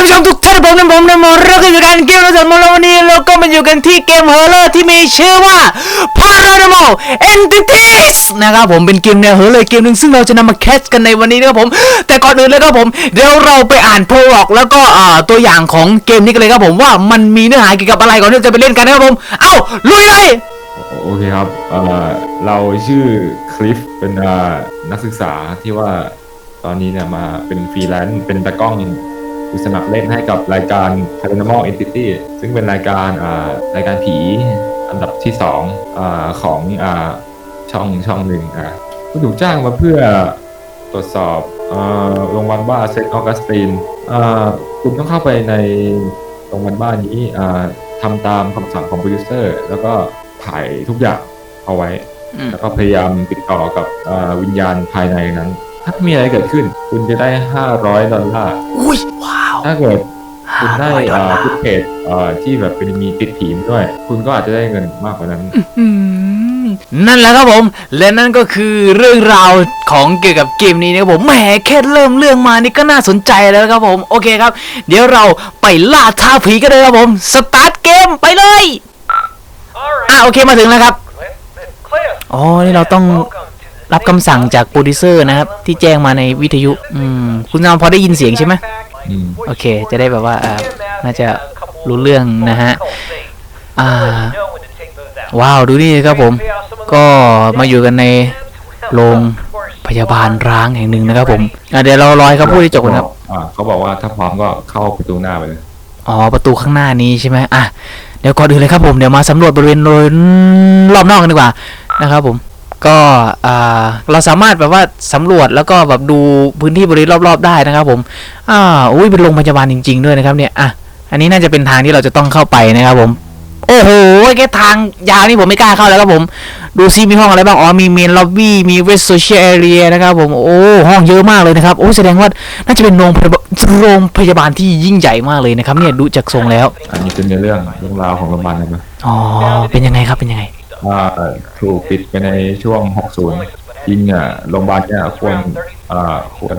ท่านผู้ชมทุกท่านผมนะผมนะมอราก็อยู่กันเกมเราสมแล้ววันนี้เราก็มาอยู่กันที่เกมเฮอร์เลอร์ที่มีชื่อว่า Paranormal Entities นะครับผมเป็นเกมแนวเฮอร์เลอร์เกมหนึ่งซึ่งเราจะนำมาแคสกันในวันนี้นะครับผม แต่ก่อนอื่นเลยครับผมเดี๋ยวเราไปอ่านโปรล็อกแล้วก็ตัวอย่างของเกมนี้กันเลยครับผมว่ามันมีเนื้อหาเกี่ยวกับอะไรก่อนที่จะไปเล่นกันนะครับผมเอ้าลุยเลยโอเคครับเเราชื่อคลิฟเป็นนักศึกษาที่ว่าตอนนี้เนี่ยมาเป็นฟรีแลนซ์เป็นตากล้อง ผู้สมัครเล่นให้กับรายการ Paranormal Entity ซึ่งเป็นรายการอ่ารายการผีอันดับที่สองอาของอ่าช่องช่องหนึ่งอะก็ถูกจ้างมาเพื่อตรวจสอบเอ่อโรงพยาบาลบ้าเซนต์ออกัสตินอ่าคุณต้องเข้าไปในโรงพยาบาลบ้านนี้อ่าทำตามคำสั่งของโปรดิวเซอร์ แล้วก็ถ่ายทุกอย่างเอาไว้อืมแล้วก็พยายามติดต่อกับอ่าวิญญาณภายในนั้น ถ้ามีอะไรเกิดขึ้น คุณจะได้ 500 ดอลลาร์อุ้ยว้าว ถ้าเกิดคุณได้500ดอลอ่าลาร์ทุกเพจอ่าที่แบบเป็นมีติดผีมด้วย คุณก็อาจจะได้เงินมากกว่านั้น อืมนั่นแหละครับผม และนั่นก็คือเรื่องราวของเกี่ยวกับเกมนี้นะครับผมแหมแค่เริ่มเรื่องมานี่ก็น่าสนใจแล้วครับผมโอเคครับ เดี๋ยวเราไปล่าท้าผีกันเลยครับผมสตาร์ทเกมไปเลยอะโอเคมาถึงแล้วครับอ๋อนี่เราต้องรับคำสั่งจากโปรดิวเซอร์นะครับ ที่แจ้งมาในวิทยุ อืม คุณนามพอได้ยินเสียงใช่ไหมอืม โอเค จะได้แบบว่าอ่าน่าจะรู้เรื่องนะฮะอ่าว้าวดูนี่ครับผม ก็มาอยู่กันในโรงพยาบาลร้างแห่งหนึ่งนะครับผมอะเดี๋ยวเรารอให้เขาพูดให้จบกันครับอ่าเขาบอกว่าถ้าพร้อมก็เข้าประตูหน้าไปเลยอ๋อประตูข้างหน้านี้ใช่ไหมอะเดี๋ยวก่อนอื่นเลยครับผมเดี๋ยวมาสำรวจบริเวณโดยรอบนอกกันดีกว่านะครับผม ก็อ่าเราสามารถแบบว่าสำรวจแล้วก็แบบดูพื้นที่บริเวณรอบ ๆ ได้นะครับผมอ่าอุ้ยเป็นโรงพยาบาลจริง ๆ ด้วยนะครับเนี่ยอะอันนี้น่าจะเป็นทางที่เราจะต้องเข้าไปนะครับผม โอ้โหแค่ทางยาวนี่ผมไม่กล้าเข้าแล้วครับผม ดูซิมีห้องอะไรบ้าง อ๋อ มีเมนล็อบบี้ มีเวสโซเชียลแอเรียนะครับผม โอ้ ห้องเยอะมากเลยนะครับ โอ้ แสดงว่าน่าจะเป็นโรงพยาบาลโรงพยาบาลที่ยิ่งใหญ่มากเลยนะครับเนี่ย ดูจากทรงแล้ว อันนี้เป็นในเรื่องเรื่องราวของโรงพยาบาลนะอ๋อ เป็นยังไงครับ เป็นยังไง ว่าถูกปิดไปในช่วง 60 จริงอะโรงพยาบาลเนี่ยควรอ่าควร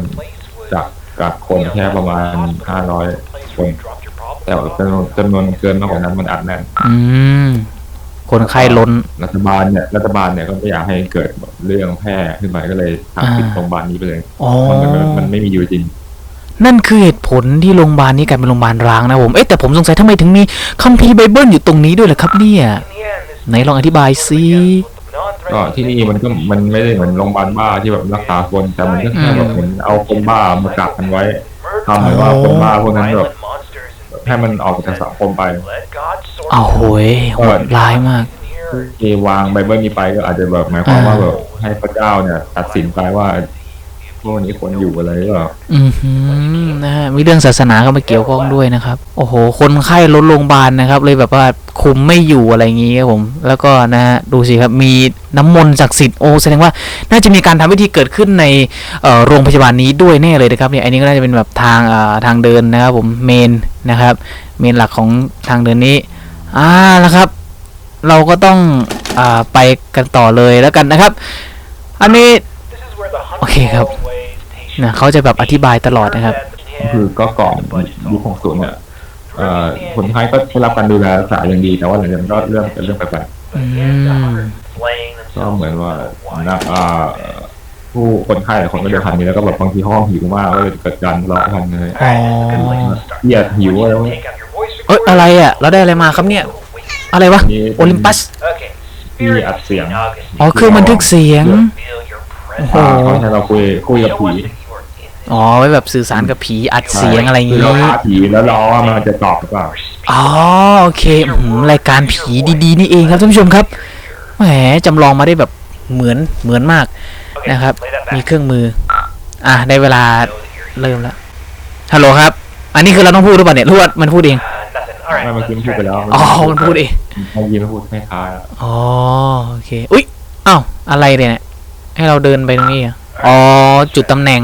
จากกับคนแค่ประมาณ 500 คน แต่ว่าจำนวนจำนวนเกินมากกว่านั้นมันอัดแน่นอืมคนไข้ล้น รัฐบาลเนี่ย รัฐบาลเนี่ยก็ไม่อยากให้เกิดเรื่องแพร่ขึ้นไปก็เลยสั่งปิดอ่าโรงพยาบาลนี้ไปเลยอ๋อมันมันมันไม่มีอยู่จริง นั่นคือเหตุผลที่โรงพยาบาลนี้กลายเป็นโรงพยาบาลร้างนะผม เอ๊ะแต่ผมสงสัยทำไมถึงมีคัมภีร์ไบเบิลอยู่ตรงนี้ด้วยล่ะครับเนี่ย ไหนลองอธิบายสิก็ที่นี่มันก็มันไม่ได้เหมือนโรงพยาบาลบ้าที่แบบรักษาคนแต่มันก็แค่แบบเหมือนเอาคนบ้ามากักกันไว้ทำเหมือนว่าคนบ้าพวกนั้นแบบให้มันออกจากสังคมไปอ้าวโหยโหดร้ายมากที่วางไบเบิลนี้ไปก็อาจจะแบบหมายความว่าแบบให้พระเจ้าเนี่ย ตัดสินไปว่า พวกนี้ควรอยู่อะไรหรือเปล่าอือหือนะฮะมีเรื่องศาสนาเข้ามาเกี่ยวข้องด้วยนะครับ โอ้โห คนไข้ล้นโรงพยาบาลนะครับ เลยแบบว่าคุมไม่อยู่อะไรอย่างงี้ครับผม แล้วก็นะฮะดูสิครับมีน้ำมนต์ศักดิ์สิทธิ์โอ้แสดงว่าน่าจะมีการทำพิธีเกิดขึ้นในโรงพยาบาลนี้ด้วยแน่เลยนะครับเนี่ยอันนี้ก็น่าจะเป็นแบบทางอ่อทางเดินนะครับผมเมนนะครับ เมนหลักของทางเดินนี้อ่าแล้วครับ เราก็ต้องอ่าไปกันต่อเลยแล้วกันนะครับ อันนี้โอเคครับ นะเขาจะแบบอธิบายตลอดนะครับ คือก็ก่อนยุค60เนี่ยเอ่อคนไข้ก็ได้รับการดูแลรักษาอย่างดี แต่ว่าหลังจากนั้นก็เริ่มเป็นเรื่องแปลกอืมๆก็เหมือนว่านะอ่าผู้คนไข้หลายคนก็เดินทางนี้แล้วก็แบบบางทีห้องหิวมากก็เลยเกิดการทะเลาะกันเลยอ๋อเครียดหิวอะไรพวกนี้เอ้ยอะไรอะ เราได้อะไรมาครับเนี่ย อะไรวะนี่โอลิมปัสที่อัดเสียงอ๋อเครื่องบันทึกเสียงโอ้โหอ่าเขาให้เราคุยคุยกับผี อ๋อไว้แบบสื่อสารกับผีอัดเสียงอะไรอย่างคืงี้เราท้าผีแล้วรอว่ามันจะตอบหรือเปล่าอ๋อโอเคอืมรายการผีดีๆนี่เองครับท่านผู้ชมครับแหมจำลองมาได้แบบเหมือนเหมือนมากนะครับ มีเครื่องมือ อะได้เวลาเริ่มแล้วฮัลโหลครับ อันนี้คือเราต้องพูดหรือเปล่าเนี่ยหรือว่ามันพูดเองไม่เมื่อกี้มันพูดไปแล้วอ๋อมันพูดเอง เมื่อกี้มันพูดคล้ายๆอะอ๋อโอเค อุ้ยอ้าวอะไรเนี่ย ให้เราเดินไปตรงนี้เหรออ๋อ จุดตำแหน่ง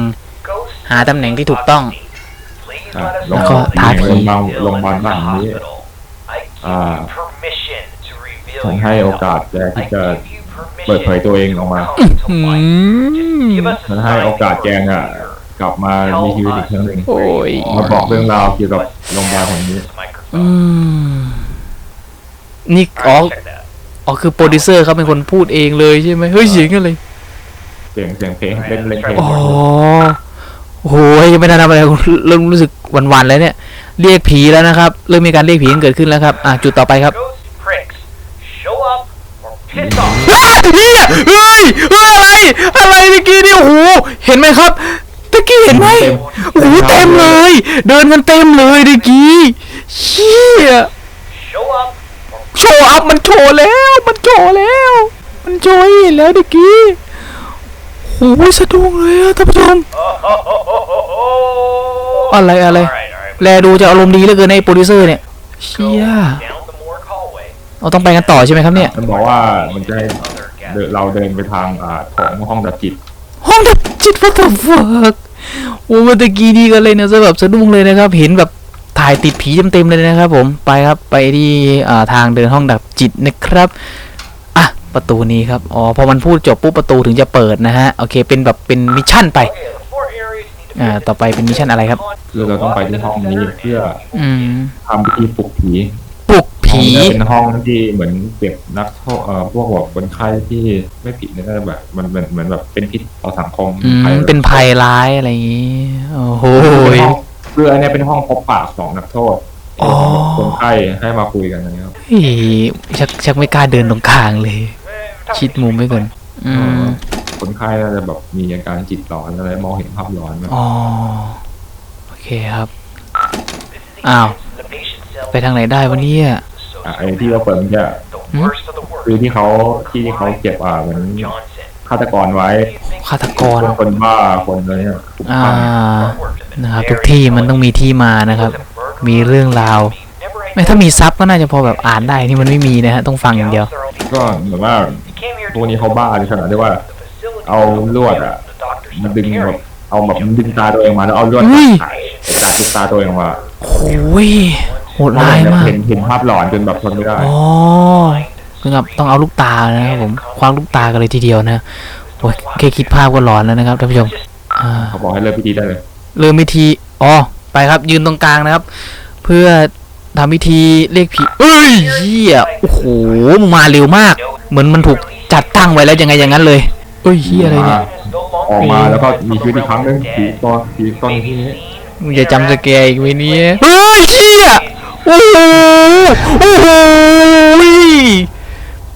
หาตำแหน่งที่ถูกต้อง อะแล้วก็ท้าผีโรงพยาบาลโรงพยาบาลบ้านนี้ อ่า ผมให้โอกาสแกที่จะเปิดเผยตัวเองออกมาอืมมันให้โอกาสแกเนี่ยกลับมามีชีวิตอีกครั้งหนึ่งโอ้ย มาบอกเรื่องราวเกี่ยวกับโรงพยาบาลแห่งนี้อืมนี่อ๋ออ๋อคือโปรดิวเซอร์เขาเป็นคนพูดเองเลยใช่ไหมเฮ้ยเสียงอะไรเสียงเสียงเพลงเล่นเล่นเพลงอ๋อ โอ้โหยังไม่ได้ทำอะไรเริ่มรู้สึกหวันๆแล้วเนี่ย เรียกผีแล้วนะครับ เริ่มมีการเรียกผีกันเกิดขึ้นแล้วครับ อะจุดต่อไปครับ Ghost pricks, show up or piss off. อ้าวเฮียเฮ้ยเฮ้ยอะไร อะไรเมื่อกี้นี่โอ้โห เห็นไหมครับตะกี้เห็นไหมโอ้โหเต็มเลย เดินกันเต็มเลยเมื่อกี้เชี่ย Show up or โชว์อัพมันโชว์แล้ว มันโชว์แล้ว มันโชว์ให้เห็นแล้วเมื่อกี้ โอ้โหสะดุ้งเลยอะท่านผู้ชม oh, อะไรอะไร All right, all right. แลดูจะอารมณ์ดีเหลือเกินในโปรดิวเซอร์เนี่ย Go เชี่ย down the morgue hallway. เราต้องไปกันต่อใช่ไหมครับเนี่ยมันบอกว่ามันจะให้ Other เดิน guests. เราเดินไปทางอ่าโถงห้องดับจิต ห้องดับจิต what the fuck โอ้เมื่อตะกี้นี่กันเลยนะจะแบบสะดุ้งเลยนะครับ เห็นแบบถ่ายติดผีเต็มๆเลยนะครับผมไปครับไปที่อ่าทางเดินห้องดับจิตนะครับอะ ประตูนี้ครับ อ๋อ พอมันพูดจบปุ๊บประตูถึงจะเปิดนะฮะ โอเค เป็นแบบเป็นมิชชั่นไป Okay, the four areas need to be อ่า ต่อไปเป็นมิชชั่นอะไรครับ คือเราต้องไปที่ห้องนี้เพื่ออืมทำพิธีปลุกผี ปลุกผี ห้องนี้เป็นห้องที่เหมือนเก็บนักโทษเอ่อพวกแบบคนไข้ที่ไม่ผิดเนี่ยก็แบบ มันเป็นเหมือนแบบเป็นพิษต่อสังคมอืมภัยเป็นภัยร้ายอะไรอย่างงี้ โอ้โห เป็นห้องคืออันเนี้ยเป็นห้องพบปะของนักโทษอ๋อ คนไข้ให้มาคุยกันนะครับเฮ้ยชักชักไม่กล้าเดินตรงกลางเลย Eh, ชิดมุมไว้ก่อนอืมคนไข้น่าจะแบบมีอาการจิตหลอนอะไรมองเห็นภาพหลอนนะอ๋อโอเคครับ This is the, Ow. the patient cell. ไปทางไหนได้วะเนี่ย So อะไอ้ที่เราเปิดมันจะ the worst of the คือ worst. ที่เขาที่ที่เขาเก็บอ่าเหมือน Johnson. ฆาตกรไว้ฆาตกร คนบ้าคนอะไรเนี่ยคุกอ่าคามนะครับ ทุกที่มันต้องมีที่มานะครับ มีเรื่องราวไม่ถ้ามีซับก็น่าจะพอแบบอ่านได้นี่มันไม่มีนะฮะต้องฟังอย่างเดียว ก็เหมือนว่าพ วกนี้เขาบ้าในขนาดที่ว่า เอาลวดอะมันดึงแบบเอาแบบมันดึงตาตัวเองมาแล้วเอาลวดอุ้ย ตัดตัดลูกตาตัวเองมาโอ้ยโหดร้ายมาก เห็นเห็นภาพหลอนจนแบบทนไม่ได้อ๋อคือแบบต้องเอาลูกตานะครับผมคว้างลูกตากันเลยทีเดียวนะโอ้ยแค่คิดภาพก็หลอนแล้วนะครับท่านผู้ชมอ่า เขาบอกให้เลิกพิธีได้เลยเริ่มพิธี อ๋อ ไปครับ ยืนตรงกลางนะครับ เพื่อทำพิธีเรียกผี เอ้ยเหี้ย โอ้โหมึงมาเร็วมาก เหมือนมันถูกจัดตั้งไว้แล้วยังไงอย่างนั้นเลยเอ้ยเหี้ยอะไรเนี่ยออกมาแล้วก็มีชีวิตอีกครั้งหนึงผีตัวผีต้นที่นี้มึงจะจำสแกร์อีกไหมเนี่ยเฮ้ยเหี้ยโอ้โหโอ้โห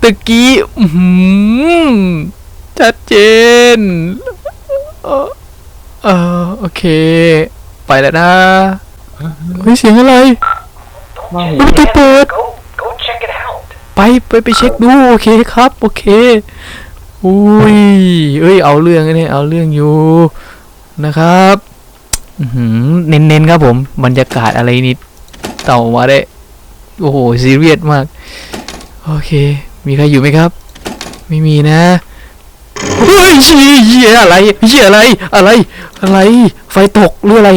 ตะกี้อื้อหือชัดเจนเออเออโอเค ไปแล้วนะเฮ้ยเสียงอะไร มันจะเปิด Go, go check it out. ไปไปไปเช็คดูโอเคครับ โอเคอุ้ยเอ้ย เอาเรื่องนะเนี่ยเอาเรื่องอยู่นะครับเน้นๆครับผมบรรยากาศอะไรนิดเต่ามาได้ โอ้โหซีเรียสมาก โอเค มีใครอยู่ไหมครับ ไม่มีนะเฮ้ยเชี่ยเหี้ยอะไรเหี้ยอะไรอะไร อะไร ไฟตกหรืออะไร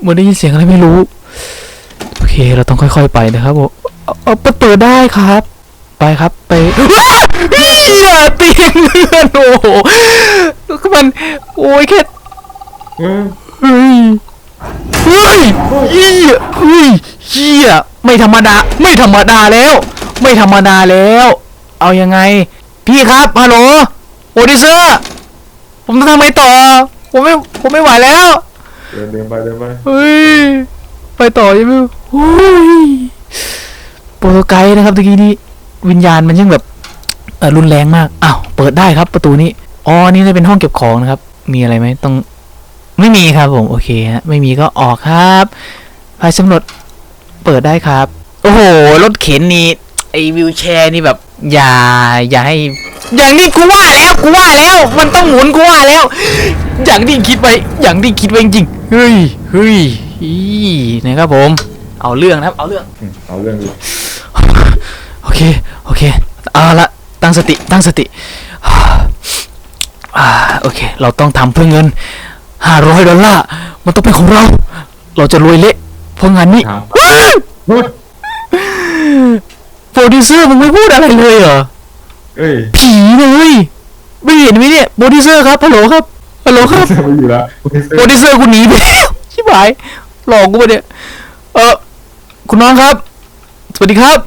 เหมือนได้ยินเสียงอะไรไม่รู้ โอเค เราต้องค่อย ๆ ไปนะครับผม เอาเอาเปิดเปิดได้ครับ ไปครับไปว้าวเฮียเตียงเลื่อนโอ้โหมันโอ้ยแค่เออเฮ้ยเฮ้ยเฮียเฮ้ยเฮียไม่ธรรมดา ไม่ธรรมดาแล้ว ไม่ธรรมดาแล้ว เอายังไง พี่ครับฮัลโหลโอดิเซอร์ผมต้องทำไงต่อ ผมไม่ผมไม่ไหวแล้ว เดินเดินไปเดินไปเฮ้ยไปต่อใช่ไหมโอ้ย โปรโตไกด์นะครับตะกี้นี้วิญญาณมันยังแบบรุนแรงมากอ้าวเปิดได้ครับ ประตูนี้อ๋อนี่น่าเป็นห้องเก็บของนะครับ มีอะไรไหมต้องไม่มีครับผมโอเคฮะไม่มีก็ออกครับพายสำรวจเปิดได้ครับ โอ้โหรถเข็นนี่ไอวิวแชร์นี่แบบ อย่าอย่าให้ อย่างนี้กูว่าแล้วกูว่าแล้ว มันต้องหมุนกูว่าแล้ว อย่างที่คิดไว้อย่างที่คิดไว้จริงเฮ้ยเฮ้ยอีนะครับผม เอาเรื่องนะครับ เอาเรื่อง อืมเอาเรื่องดูโอเค โอเคเอาละตั้งสติ ตั้งสติอ่าโอเค เราต้องทำเพื่อเงินห้าร้อยดอลลาร์ มันต้องเป็นของเรา เราจะรวยเละเพราะงานนี้ ครับว้าวพูดโปรดิวเซอร์มึงไม่พูดอะไรเลยเหรอ เอ้ยผีเลยไม่เห็นไหมเนี่ย โปรดิวเซอร์ครับ ฮัลโหลครับ ฮัลโหลครับเซอร์ไม่อยู่แล้วคุณเซอโปรร์ดิวเซอร์คุณหนีไปแล้ว ชิบหาย หลอกกูไปะเนี่ย เออ คุณน้องครับ สวัสดีครับ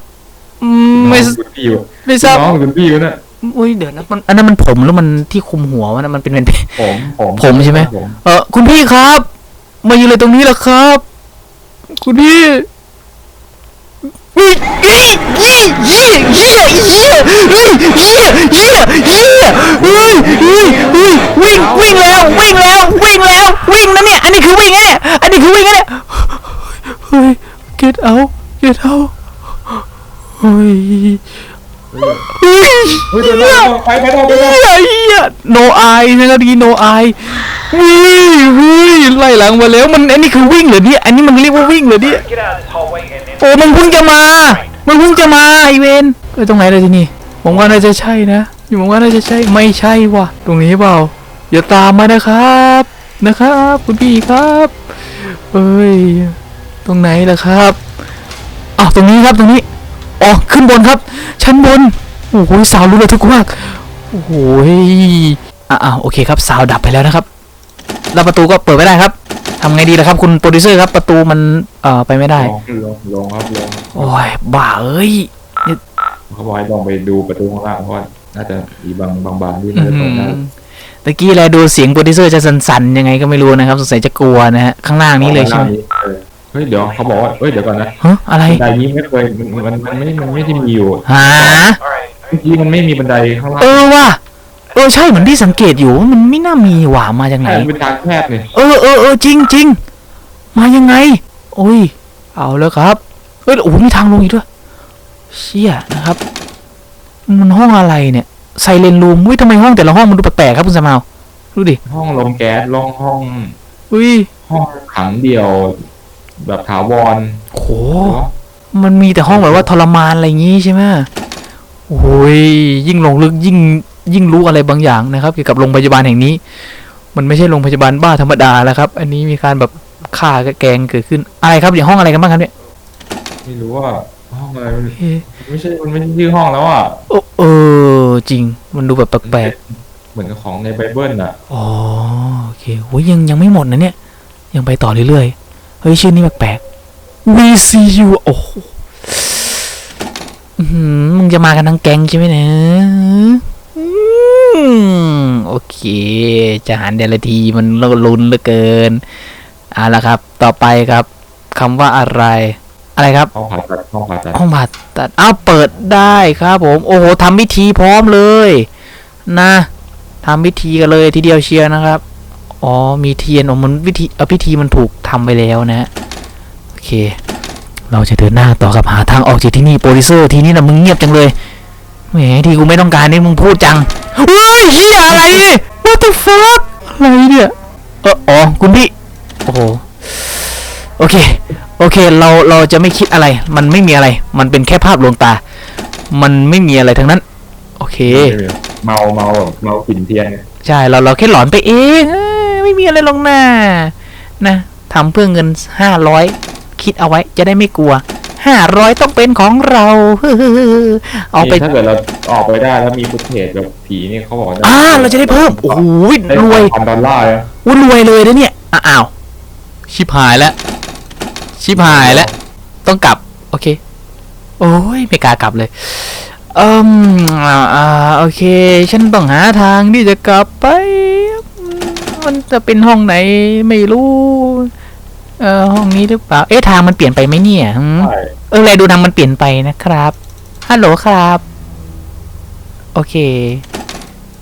อืมไม่น้องคุณพี่อยู่ไม่ทราบน้องคุณพี่อยู่น่ะอุ้ยเดี๋ยวนะมันอันนั้นมันผมแล้วมันที่คุมหัวมันนะมันเป็นเป็นผมผมผมใช่ไหมผมเออคุณพี่ครับ มาอยู่เลยตรงนี้แหละครับ คุณพี่ยี่ยี่ยี่ยี่ยี่ยี่ยี่ยี่ยี่ยี่เฮ้ยเฮ้ยเฮ้ยวิ่งวิ่งแล้ววิ่งแล้ววิ่งแล้ววิ่งนะเนี่ยอันนี้คือวิ่งไงเนี่ยอันนี้คือวิ่งไงเนี่ยเฮ้ย get out get out เฮ้ยเฮ้ยเฮ้ยเดี๋ยวนะไปไปต่อไปต่อเฮ้ยโนไอนะครับดีโนไอวิ่งวิ่งไล่หลังมาแล้วมันอันนี้คือวิ่งเหรอเนี่ยอันนี้มันเรียกว่าวิ่งเหรอเนี่ย Get out of this hallway and then โอ้มันเพิ่งจะมา มันเพิ่งจะมาไอเวนเออตรงไหนเลยที่นี่ผมว่าน่าจะใช่นะอยู่ผมว่าน่าจะใช่ไม่ใช่ว่ะตรงนี้เปล่าอย่าตามมานะครับนะครับ คุณพี่ครับเอ้ยตรงไหนล่ะครับ อ้าวตรงนี้ครับตรงนี้อ๋อขึ้นบนครับ ชั้นบนโอ้โหสาวรู้เลยทุกมากโอ้โหอะอะโอเคครับสาวดับไปแล้วนะครับ แล้วประตูก็เปิดไม่ได้ครับทำไงดีล่ะครับ คุณโปรดิวเซอร์ครับ ประตูมันเอ่อไปไม่ได้ ลงลงลงครับลงโอ้ยบ้าเอ้ยเขาบอกให้ลองไปดูประตูข้างล่างเพราะว่าน่าจะมีบางบางบานที่อืน่าจะเปิดได้มตะกี้แลดูเสียงโปรดิวเซอร์จะสั่นๆยังไงก็ไม่รู้นะครับสงสัยจะกลัวนะฮะข้างล่างนี้เลยใช่ไหม เออเฮ้ยเดี๋ยวเขาบอกว่าเฮ้ยเดี๋ยวก่อนนะฮะอะไรบันไดนี้ไม่เคยมันมันมันไม่มันไม่ได้มีอยู่หา Alright. เมื่อกี้มันไม่มีบันไดข้างล่างเออว่ะเออใช่เหมือนที่สังเกตอยู่ว่ามันไม่น่ามีหว่ามาจากไหนแต่มันเป็นทางแคบเนี่ยเออเออเออจริงจริงมายังไงโอ้ย เอาแล้วครับเอ้ยโอ้โหมีทางลงอีกด้วยเชี่ยนะครับ มันห้องอะไรเนี่ยไซเลนรูมอุ้ยทำไมห้องแต่ละห้องมันดูแปลกๆครับคุณสมาวดูดิห้องลมแก๊สลองห้องอุ้ยห้องขังเดี่ยว แบบถาวรโห มันมีแต่ห้องแบบว่าทรมานอะไรอย่างงี้ใช่ไหมโอ้ยยิ่งลงลึกยิ่งยิ่งรู้อะไรบางอย่างนะครับ เกี่ยวกับโรงพยาบาลแห่งนี้ มันไม่ใช่โรงพยาบาลบ้าธรรมดาแล้วครับ อันนี้มีการแบบฆ่ากับแกล้งเกิดขึ้นอะไรครับอย่างห้องอะไรกันบ้างครับเนี่ยไม่รู้ว่าห้องอะไรมันเอ๊ะไม่ใช่มันไม่ใช่ชื่อห้องแล้วอะเออเออจริง มันดูแบบแปลกเหมือนกับของในไบเบิลอะๆอ๋อโอเคโอ้ยยังยังไม่หมดนะเนี่ย ยังไปต่อเรื่อยๆ เฮ้ย ชื่อนี้แปลกๆ VCU โอ้โหอื้อหือมึงจะมากันทั้งแก๊งใช่ไหมเนี่ยอืมโอเค จะหันเดลทีมันลุ้นเหลือเกินเอาละครับ ต่อไปครับคำว่าอะไร อะไรครับ ห้องผ่าตัดห้องผ่าตัดห้องผ่าตัดอ้าวเปิดได้ครับผม โอ้โหทำพิธีพร้อมเลย นะทำพิธีกันเลยทีเดียวเชียร์นะครับ อ๋อ มีเทียนอ๋อมันวิธีเออพิธีมันถูกทำไปแล้วนะฮะโอเค เราจะเดินหน้าต่อกับหาทางออกจากที่นี่โปรดิวเซอร์ทีนี้นะมึงเงียบจังเลยแหมที่กูไม่ต้องการนี่มึงพูดจังเฮ้ยเฮียอะไรเนี่ย what the fuck อะไรเนี่ยเอออ๋อคุณพี่ โอ้โห โอเค โอเค เรา เราจะไม่คิดอะไร มันไม่มีอะไร มันเป็นแค่ภาพลวงตา มันไม่มีอะไรทั้งนั้น โอเค เมาเมาแบบเมากลิ่นเทียนเนี่ยใช่ เรา เราแค่หลอนไปเองเอ้ย ไม่มีอะไรลงหน้านะทำเพื่อเงินห้าร้อยคิดเอาไว้จะได้ไม่กลัวห้าร้อยต้องเป็นของเราเอาไปนี่ถ้าเกิดเราออกไปได้แล้วมีฟุตเทจแบบผีนี่เขาบอกว่าอ่าเราจะได้เพิ่มโอ้โหได้รวยพันดอลลาร์เลยอุ้ยรวยเลยนะเนี่ยอะอ้าวชิบหายแล้วชิบหายแล้วต้องกลับโอเค โอ้ยไม่กล้ากลับเลยเอืมอ่าอ่าโอเค ฉันต้องหาทางที่จะกลับไปอื มมันจะเป็นห้องไหนไม่รู้ เออห้องนี้หรือเปล่า เอ๊ะทางมันเปลี่ยนไปไหมเนี่ยหืมใช่เอออะไรดูทางมันเปลี่ยนไปนะครับ ฮัลโหลครับ โอเค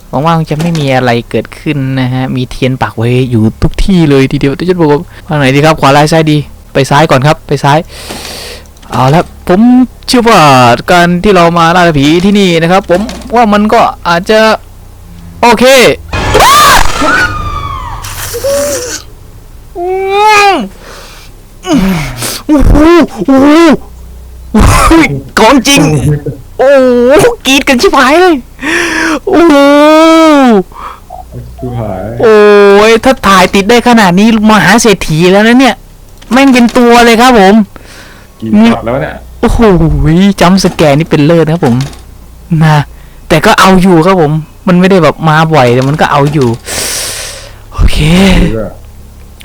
หวังว่าคงจะไม่มีอะไรเกิดขึ้นนะฮะ มีเทียนปักไว้อยู่ทุกที่เลยทีเดียวแต่จะบอกว่าทางไหนดีครับ ขวาลายซ้ายดี ไปซ้ายก่อนครับ ไปซ้าย เอาละผมเชื่อว่าการที่เรามาล่าผีที่นี่นะครับ ผมว่ามันก็อาจจะ โอเคอืม โอ้โหโอ้โหโอ้โหของจริง โอ้โหกรีดกันชิบหายเลย โอ้โหคือหายโอ้ยถ้าถ่ายติดได้ขนาดนี้มหาเศรษฐีแล้วนะเนี่ย แม่งเป็นตัวเลยครับผม กินหมดแล้วเนี่ย โอ้โหจำสแกนนี่เป็นเลิศครับผม นะ แต่ก็เอาอยู่ครับผม มันไม่ได้แบบมาบ่อยแต่มันก็เอาอยู่ เค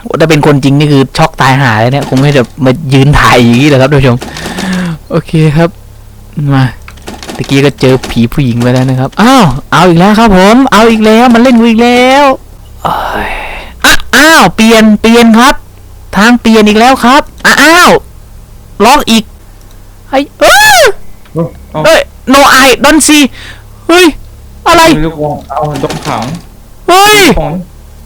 โอ้ถ้าเป็นคนจริงนี่คือช็อกตายหาเลยเนี่ยคงไม่แบบมายืนถ่ายอย่างนี้หรอกครับท่านผู้ชม โอเคครับ มาตะกี้ก็เจอผีผู้หญิงไปแล้วนะครับ อ้าว เอาอีกแล้วครับผม เอาอีกแล้ว มันเล่นกูอีกแล้วโอ้ยอะอ้าว เปลี่ยน เปลี่ยนครับ ทางเปลี่ยนอีกแล้วครับอะอ้าว ล็อกอีกไอ้เอ้ยเอาเอ้ย no I don't see เฮ้ย อะไรไม่รู้ว่าเอาโดนขังเฮ้ยของ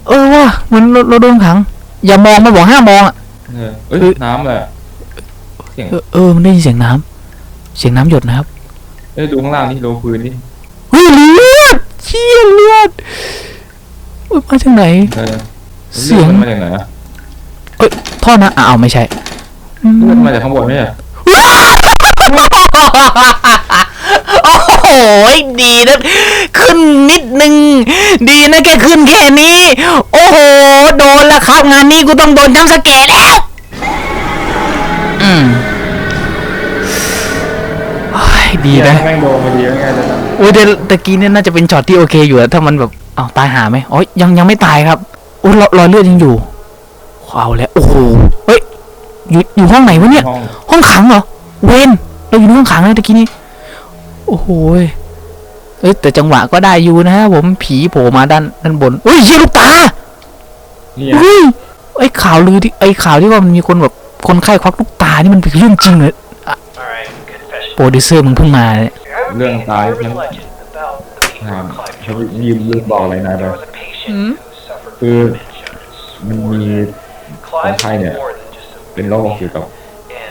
เออว่ะเหมันเราเราโดนขัง อย่ามองมันบอกห้ามมองอะ เออเอ้ยคือน้ำแหละ เสียงเออเออมันได้ยินเสียงน้ำเสียงน้ำหยดนะครับเอ้ยดูข้างล่างนี่ดูพื้นนี่เฮ้ยเลือดเชี่ยเลือดเอ้ยมาจากไหน เออเสียง ลือดมันมาจากไหนอะเอ้ยท่อนะอ้าวไม่ใช่อืมเลือดมาจากข้างบนไหมอะโอ้โหดีนะขึ้นนิดนึง ดีนะแกขึ้นแค่นี้ โอ้โห โดนแล้วครับ งานนี้กูต้องโดนจำสแกร์แล้วอืมโอ้ยดีนะแม่งโดนมาดีแล้วไงแต่โอ้ยเดี๋ยวตะกี้เนี่ยน่าจะเป็นช็อตที่โอเคอยู่อะถ้ามันแบบอ้าวตายหาไหมอ๋อยังยังไม่ตายครับโอ้ยรอยรอยเลือดยังอยู่เอาแล้วโอ้โหเฮ้ยอยู่อยู่ห้องไหนวะเนี่ย ห้องห้องขังเหรอเวนเราอยู่ในห้องขังเลยตะกี้นี้โอ้โหย เอ้ยแต่จังหวะก็ได้อยู่นะผมผีโผล่มาด้านด้านบนเฮ้ยเหี้ยลูกตาเนี่ยเฮ้ยไอ้ข่าวลือที่ไอ้ข่าวที่ว่ามันมีคนแบบคนไข้ควักลูกตานี่มันเป็นเรื่องจริงเหรอ Alright, confession. โปรดิวเซอร์มึงเพิ่งมาเนี่ย There have Lượng been tài urban lắm. legend about the people อ่า of Clive เขา Jones. ยืมลืมบอกอะไรนายไป There was a patient Hmm? who suffered คือ from dementia. มันมี Clive Thai was nè, more than just a เป็นโรคเกี่ยวกับ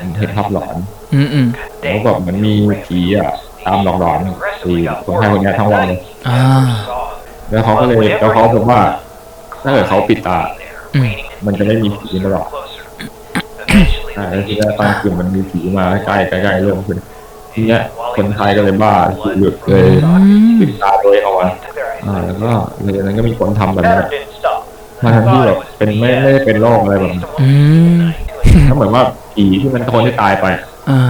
and เห็นภาพหลอนอืมอืมเขาแบบเหมือนมีผีอะ ตามหลอกหลอนตีคนไข้คนเนี้ยทั้งวันเลยอ่า แล้วเขาก็เลยแล้วเขาบอกว่า ถ้าเกิดเขาปิดตามันจะไม่มีผีมาหลอกใช่แล้วทีนี้ตอนคืนมันมีผีมาใกล้ใกล้ใกล้เริ่มขึ้นทีเนี้ยคนไทยก็เลยบ้าคือหยุดเลยอืม ปิดตาโดยเอาอะอ่าแล้วก็หลังจากนั้นก็มีคนทำแบบนี้ Pattern didn't stop. ทั้งที่แบบเป็นไม่ไม่ได้เป็นโรคอะไรแบบนี้อืม ก็เหมือนว่าผีที่มันคนที่ตายไปอ่า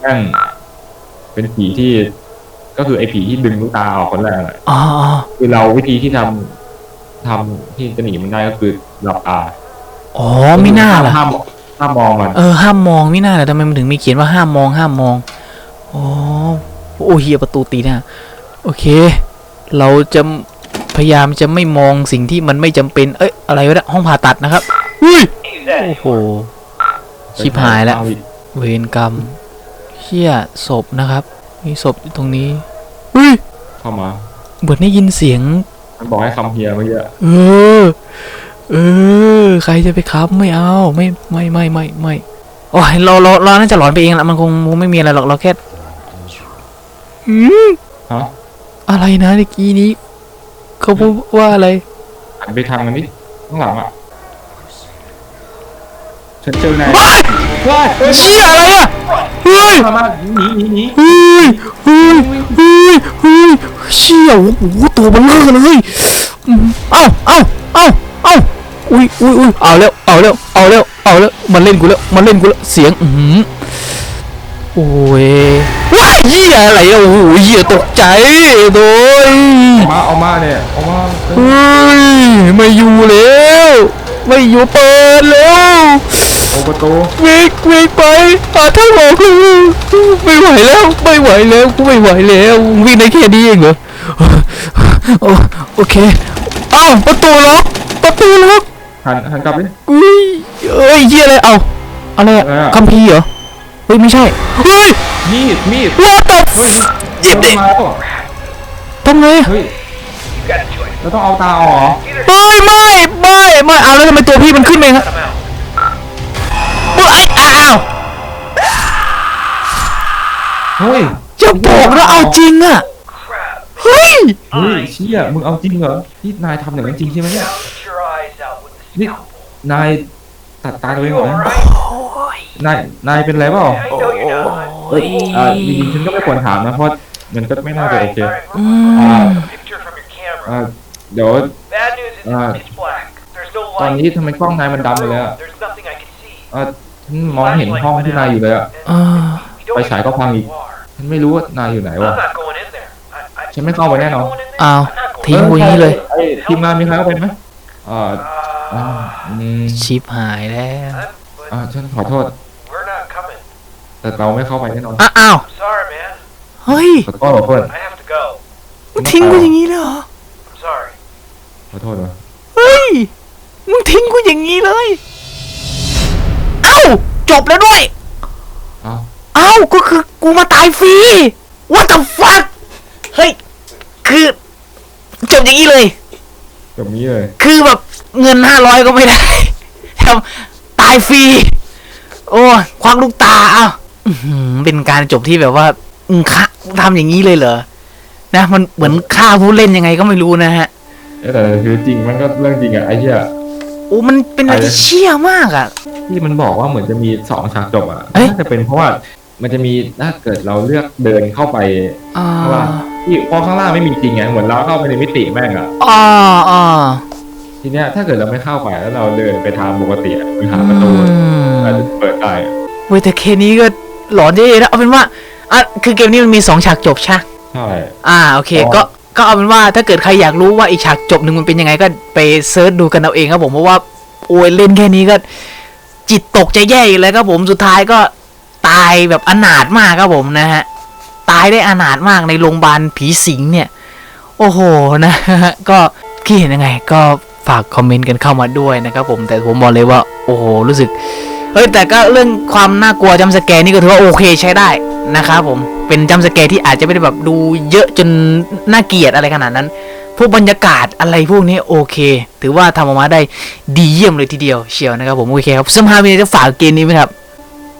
แม่ง เป็นผีที่ก็คือไอ้ผีที่ดึงลูกตาออกคนแรกอะอ๋ออ๋อคือเราวิธีที่ทำทำที่จะหนีมันได้ก็คือหลับตาอ๋อไม่น่าล่ะ ห้ามห้ามมองมันเออห้ามมองไม่น่าเลยทำไมมันถึงมีเขียนว่าห้ามมองห้ามมองอ๋อโอ้เฮียประตูตีหน้าโอเค เราจะพยายามจะไม่มองสิ่งที่มันไม่จำเป็น เอ้ยอะไรวะเนี่ยห้องผ่าตัดนะครับอุ้ย Exactly. โอ้โหชิบหายแล้ว เวรกรรม เฮียศพนะครับ มีศพอยู่ตรงนี้อุ้ยเข้ามาเหมือนได้ยินเสียง มันบอกให้คำเฮียเมื่อกี้เออ เออ ใครจะไปค้ำไม่เอาไม่ไม่ไม่ไม่ไม่โอ้ยเราเราเราน่าจะหลอนไปเองละมันคงคงไม่มีอะไรหรอกเราแค่อืมฮะอะไรนะเมื่อกี้นี้เขาพูดว่าอะไรหันไปทางมันนี่ข้างหลังอะฉันเจอนาย เชี่ยอะไรอะเฮ้ยมาหนีหนีหนีเฮ้ยเฮ้ยเฮ้ยเฮ้ยเชี่ยโอ้โหตัวเบลเลอร์เลยเอ้าเอ้าเอ้าเอ้าอุ้ยอุ้ยอุ้ยเอาแล้วเอาแล้วเอาแล้วเอาแล้วมันเล่นกูแล้วมันเล่นกูแล้วเสียงอืมโอ้ยว้ายเหี้ยอะไรอะโอ้โหเหี้ยตกใจโดยเอามาเอามาเนี่ยเอามาเฮ้ยไม่อยู่แล้ว ไม่อยู่เปิดแล้วโอประตูเวกเวกไปหาทางออกเลยไม่ไหวแล้วไม่ไหวแล้วกูไม่ไหวแล้ววิ่งได้แค่นี้เองเหรอโอโอเคอ้าวประตูล็อกประตูล็อกหันหันกลับดิอุ้ยเอ้ยเฮียอะไรเอาอะไรอะอะไรอะคัมภีร์เหรอเฮ้ยไม่ใช่เฮ้ยมีดมีดว่าตบเฮ้ยหยิบดิมาแล้วทำไง เฮ้ย You gotta do it. เราต้องเอาตาออกเหรอ Either เฮ้ยไม่ไม่ไม่เอาแล้วทำไมตัวพี่มันขึ้นเองอะ cut them out. เฮ้ยอ้าวเฮ้ยจะบอกแล้วเอาจริงอะ Crap. เฮ้ยเฮ้ยเชี่ยมึงเอาจริงเหรอนี่นายทำอย่างนั้นจริงใช่ไหมเนี่ย Gouge your eyes out with the นี่ scalpel. นายตัดตาตัวเอง You เหรอ alright? นายนายเป็นไรเปล่า I know you're not. เฮ้ยอ่าจริงๆฉันก็ไม่ควรถามนะเพราะมันก็ไม่น่าจะโอ Alright, เค alright. อื We'll ม take a picture from your camera. อ่า เดี๋ยว Bad news is Ah. it's pitch black. There's no ตอน light. นี้ทำไมกล้องนายมันดำหมดเลยอะ There's nothing I can see. อ่าฉันมองเห็นห้องที่นายอยู่เลยอะอ่า We don't Phải even xài có know khoan who gì. you are. ฉันไม่รู้ว่านายอยู่ไหน I'm วะ not going in there. I, I, ฉันไม่เข้าไปแน่นอน Going in there? อ้าว I'm not going ทิ้ง in ไว้อย่างนี้เลย ไอ้ทีมงานมีใครเข้าไปไหม there. อ่าอ่าอืมชิปหายแล้วอ่าฉันขอโทษ We're not coming. แต่เราไม่เข้าไปแน่นอนอ้าอ้าว I'm sorry, man. เฮ้ยขอโทษขอโทษ I have to go. มึงทิ้งกูอย่างนี้เลยเหรอ I'm sorry. ขอโทษวะเฮ้ย มึงทิ้งกูอย่างนี้เลย เอ้า จบแล้วด้วย เอ้าเอ้า ก็คือกูมาตายฟรี What the fuck เฮ้ย คือ จบอย่างนี้เลย แบบนี้เลย คือแบบเงินห้าร้อยก็ไม่ได้แถมตายฟรี โอ้ยควักลูกตาเอ้าอื้อหือเป็นการจบที่แบบว่าอืมฆ่าทำอย่างนี้เลยเหรอ นะ มันเหมือนฆ่าผู้เล่นยังไงก็ไม่รู้นะฮะ เอ้ยแต่คือจริงมันก็เรื่องจริงอะไอ้เหี้ย โอ้มันเป็นอะไรที่เชี่ยมากอะ ที่มันบอกว่าเหมือนจะมีสองฉากจบอะเอ๊ะ น่าจะเป็นเพราะว่ามันจะมีถ้าเกิดเราเลือกเดินเข้าไปอ่าข้างล่างที่เพราะข้างล่างไม่มีจริงไงเหมือนเราเข้าไปในมิติแม่งอะอ่าอ่าทีเนี้ยถ้าเกิดเราไม่เข้าไปแล้วเราเดินไปทางปกติอะไปหาประตูอืมอาจจะเปิดได้อะเว้ยแต่เคนี้ก็หลอนเยอะๆนะเอาเป็นว่าอะคือเกมนี้มันมีสองฉากจบใช่ ใช่ อ่าโอเคอ๋อ ก็ ก็เอาเป็นว่าถ้าเกิดใครอยากรู้ว่าอีกฉากจบหนึ่งมันเป็นยังไงก็ไปเซิร์ชดูกันเอาเองครับผมเพราะว่าโอ้ยเล่นแค่นี้ก็ จิตตกจะแย่อยู่แล้วครับผมสุดท้ายก็ตายแบบอนาถมากครับผมนะฮะตายได้อนาถมากในโรงพยาบาลผีสิงเนี่ย โอ้โหนะฮะก็คิดเห็นยังไง ก็ฝากคอมเมนต์กันเข้ามาด้วยนะครับผมแต่ผมบอกเลยว่า โอ้โหรู้สึก เฮ้ยแต่ก็เรื่องความน่ากลัวจำสแกร์นี่ก็ถือว่าโอเคใช้ได้นะครับผมเป็นจำสแกร์ที่อาจจะไม่ได้แบบดูเยอะจนน่าเกลียดอะไรขนาดนั้น พวกบรรยากาศอะไรพวกนี้โอเค ถือว่าทำออกมาได้ดีเยี่ยมเลยทีเดียวเชียวนะครับผมโอเคครับซึ่งฮามีจะฝากเกมนี้ไหมครับ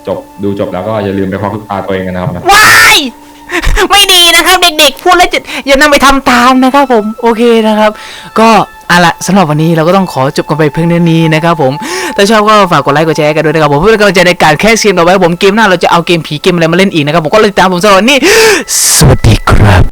จบดูจบแล้วก็อย่าลืมไปควักลูกตาตัวเองกันนะครับนะว้ายไม่ดีนะครับเด็กๆพูดแล้วจะอย่านำไปทำตามนะครับผมโอเคนะครับ ก็เอาละสำหรับวันนี้เราก็ต้องขอจบกันไปเพียงเท่านี้นะครับผม ถ้าชอบก็ฝากกดไลค์กดแชร์กันด้วยนะครับผมเพื่อเป็นกำลังใจในการแค่เกมต่อไปครับผมเกมหน้าเราจะเอาเกมผีเกมอะไรมาเล่นอีกนะครับผมก็เลยติดตามผมสำหรับวันนี้สวัสดีครับ